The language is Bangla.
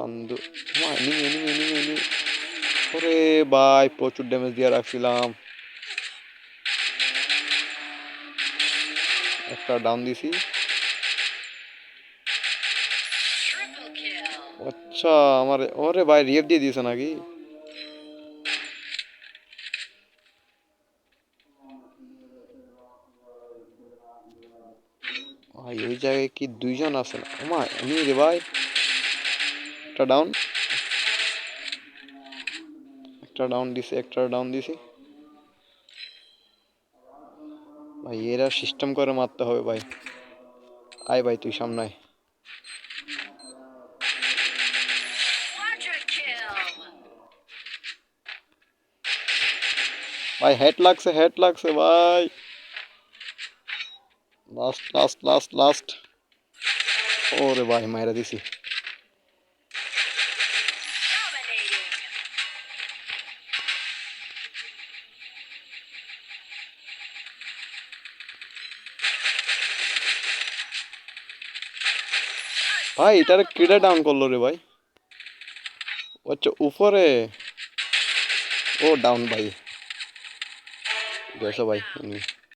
এনিমি এনিমি এনিমি এনিমি ওরে ভাই, প্রচুর ড্যামেজ দিয়ে রাখছিলাম। একটা ডাউন দিছি। আচ্ছা আমার, ওরে ভাই রিয়েভ দিয়ে দিয়েছে নাকি? ভাই ওই জায়গায় কি দুইজন আছে? না এমনি রে ভাই। একটা ডাউন একটা ডাউন দিছি, একটা ডাউন দিছি। ভাই, এরা সিস্টেম করে মারতে হবে ভাই। আয় ভাই, তুই সামনে আয়। Quadra kill. ভাই হেড লাগছে হেড লাগছে ভাই। লাস্ট লাস্ট লাস্ট লাস্ট ওরে ভাই, মাইরা দিছি। ভাই এটারে কিডা ডাউন করল রে ভাই? আচ্ছা উপরে। ও ডাউন ভাই। গেছো ভাই।